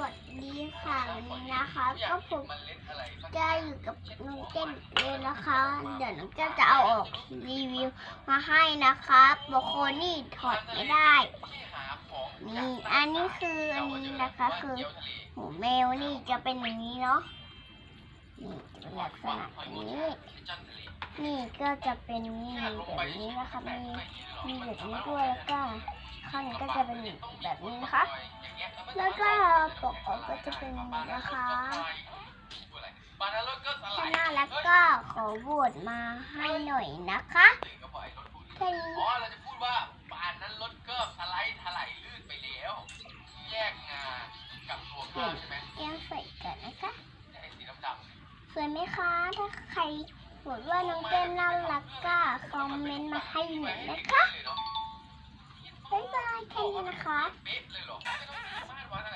วัสดีค่ะวันนี้นะคะ ก็ผมจะอยู่กับน้องเต้นเลยนะคะ เดี๋ยวน้องเต้นจะเอาออกรีวิวมาให้นะคะบางคนนี่ถอดไม่ได้นี่อันนี้คืออันนี้นะคะคือหูแมวนี่จะเป็นอย่างนี้เนาะนี่จะเป็นลักษณะนี้ นี่ก็จะเป็นนี่แบบนี้นะคะมีมีแบบนี้ด้วยแล้วก็ข้างในก็จะเป็นแบบนี้นะคะ แล้วก็ปกออกก็จะเป็นอย่างนี้นะคะถ้าน่ารักก็ขอโหวตมาให้หน่อยนะคะแค่นี้อ๋อเราจะพูดว่าปานนั้นรถเกิบสไลด์ถลายลื่นไปแล้วแยกงากับตัวข้าวใช่ไหมแก้มใส่กันนะคะไอ้สีดำสวยไหมคะ ถ้าใครโหวตว่าน้องเต้นน่ารักก็คอมเมนต์มาให้หน่อยนะคะเลยเเบฟเลนะคะ